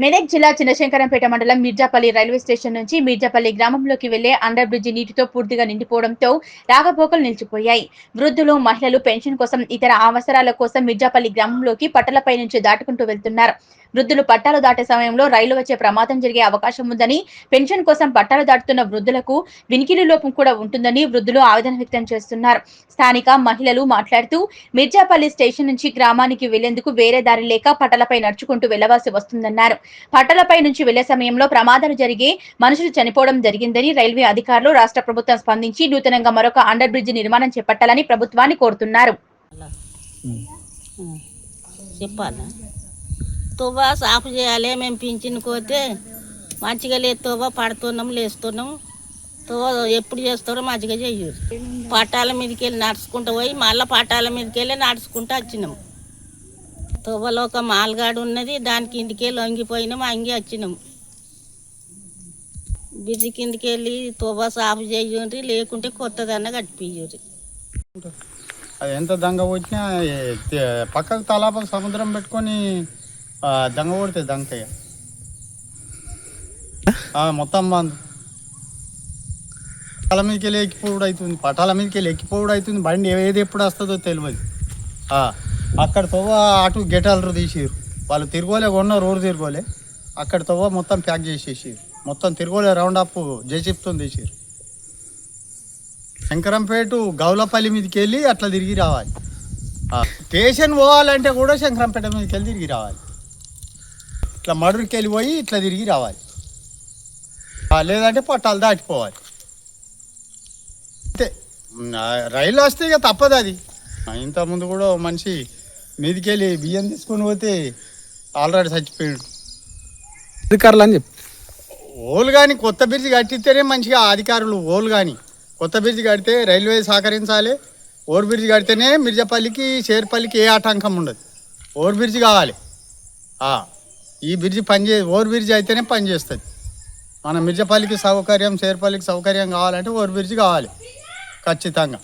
మెదక్ జిల్లా చిన్నశంకరంపేట మండలం Mirzapalli railway station నుంచి మిర్జాపల్లి గ్రామంలోకి వెళ్ళే అండర్ బ్రిడ్జి నీటితో పూర్తిగా నిండిపోవడంతో రాకపోకలు నిలిచిపోయాయి. వృద్ధులు మహిళలు పెన్షన్ కోసం ఇతర అవసరాల కోసం మిర్జాపల్లి గ్రామంలోకి పట్టలపై నుంచి దాటుకుంటూ వెళ్తున్నారు. వృద్ధులు పట్టాలు దాటే సమయంలో రైలు వచ్చే ప్రమాదం జరిగే అవకాశం ఉందని పెన్షన్ కోసం పట్టాలు దాటుతున్న వృద్ధులకు వినికిడి లోపం కూడా ఉంటుందని వృద్ధులు ఆవేదన వ్యక్తం చేస్తున్నారు. స్థానిక మహిళలు మాట్లాడుతూ మిర్జాపల్లి స్టేషన్ నుంచి గ్రామానికి వెళ్ళేందుకు వేరే దారి లేక పట్టలపై నడుచుకుంటూ వెళ్ళవలసి వస్తుందన్నారు. పట్టలపై నుంచి వెళ్ళే సమయంలో ప్రమాదాలు జరిగి మనుషులు చనిపోవడం జరిగిందని రైల్వే అధికారులు రాష్ట్ర ప్రభుత్వం స్పందించి నూతనంగా మరొక అండర్ బ్రిడ్జ్ నిర్మాణం చేపట్టాలని ప్రభుత్వాన్ని కోరుతున్నారు. చెప్పాలా? తువ్వ సాఫ్ చేయాలి మేము పింఛన్కి పోతే మంచిగా లేదు తువ్వ పడుతున్నాం లేస్తున్నాం. తువ్వ ఎప్పుడు చేస్తారో మంచిగా చెయ్యరు పట్టాల మీదకి వెళ్ళి నడుచుకుంటూ పోయి మళ్ళీ పట్టాల మీదకి వెళ్ళి నడుచుకుంటూ వచ్చినాం. తువ్వలో ఒక మాల్గాడు ఉన్నది దానికి ఇంటికి వెళ్ళి అంగి వచ్చినాం. బిజి కిందికి వెళ్ళి తువ్వ సాపు చేయండి లేకుంటే కొత్తదన్న కట్టిపియ్యరు ఎంత దంగ వచ్చినా పక్కకు తలాపకు సముద్రం పెట్టుకొని దంగ కొడితే ఆ, మొత్తం బంద్. పటాల మీదకి వెళ్ళి ఎక్కిపోవడం అవుతుంది పటాల మీదకి వెళ్ళి ఎక్కిపోవడం అవుతుంది బండి ఏది ఎప్పుడు వస్తుందో తెలియదు అక్కడ తవ్వ అటు గెటాలరు తీసిరు వాళ్ళు తిరగోలే కొన్న రోడ్డు తిరగోలే అక్కడ తవ్వ మొత్తం ప్యాక్ చేసేసారు మొత్తం తిరగోలే రౌండ్ అప్ జేసిప్తో తీసిరు శంకరంపేట గౌలపల్లి మీదకి వెళ్ళి అట్లా తిరిగి రావాలి. స్టేషన్ పోవాలంటే కూడా శంకరంపేట మీదకి వెళ్ళి తిరిగి రావాలి. ఇట్లా మడురికి వెళ్ళిపోయి ఇట్లా తిరిగి రావాలి. లేదంటే పట్టాలు దాటిపోవాలి. అంతే. రైలు వస్తే ఇక తప్పదు అది. ఇంతకుముందు కూడా మనిషి మీదకి వెళ్ళి బియ్యం తీసుకొని పోతే ఆల్రెడీ చచ్చిపోయాడు. అధికారులు అని చెప్పి. ఓలు కానీ కొత్త బ్రిడ్జ్ కట్టిస్తేనే మంచిగా అధికారులు ఓలు కానీ కొత్త బ్రిడ్జ్ కడితే రైల్వే సహకరించాలి. ఓవర్ బ్రిడ్జ్ కడితేనే మిర్జాపల్లికి షేర్పల్లికి ఏ ఆటంకం ఉండదు. ఓవర్ బ్రిడ్జ్ కావాలి. ఈ బ్రిడ్జ్ పనిచే ఓవర్ బ్రిడ్జ్ అయితేనే పనిచేస్తుంది మన మిర్జపల్లికి సౌకర్యం షేర్పల్లికి సౌకర్యం కావాలంటే ఓవర్ బ్రిడ్జ్ కావాలి. ఖచ్చితంగా.